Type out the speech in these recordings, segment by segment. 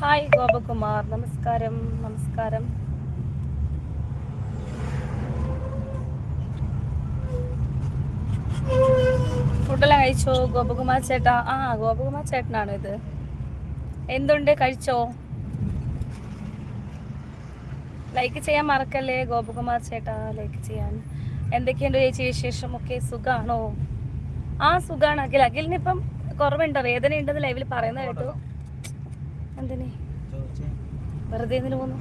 Hi Gopakumar നമസ്കാരം നമസ്കാരം. ഫുഡെല്ലാം കഴിച്ചോ ഗോപകുമാർ ചേട്ടാ? ആ ഗോപകുമാർ ചേട്ടനാണ് ഇത്. എന്തുണ്ട്? കഴിച്ചോ? ലൈക്ക് ചെയ്യാൻ മറക്കല്ലേ ഗോപകുമാർ ചേട്ടാ ലൈക്ക് ചെയ്യാൻ? എന്തൊക്കെയുണ്ട് ചേച്ചി വിശേഷം ഒക്കെ സുഖാണോ? ആ സുഖാണ്. അഖിൽ അഖിലിനിപ്പം കുറവുണ്ടോ? വേദന ഉണ്ടെന്ന് ലൈവിൽ പറയുന്നത് കേട്ടു. എന്തിനേ? വെറുതെ എന്തിനു പോന്നു?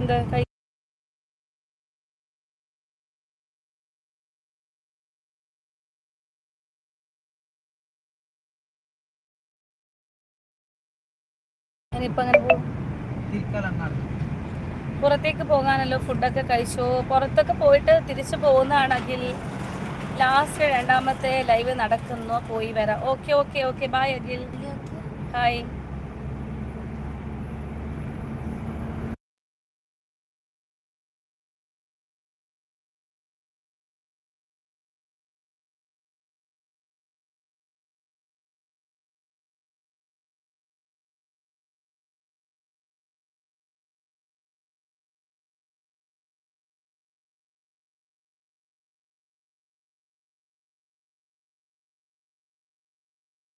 എന്താ കൈ ഇനിയിപ്പോ അങ്ങനെ പോകും പുറത്തേക്ക് പോകാനല്ലോ ഫുഡൊക്കെ കഴിച്ചു? പുറത്തൊക്കെ പോയിട്ട് തിരിച്ചു പോകുന്നതാണെങ്കിൽ ലാസ്റ്റ് രണ്ടാമത്തെ ലൈവ് നടക്കുന്നു. പോയി വരാം. Okay okay okay bye Akhil. Hi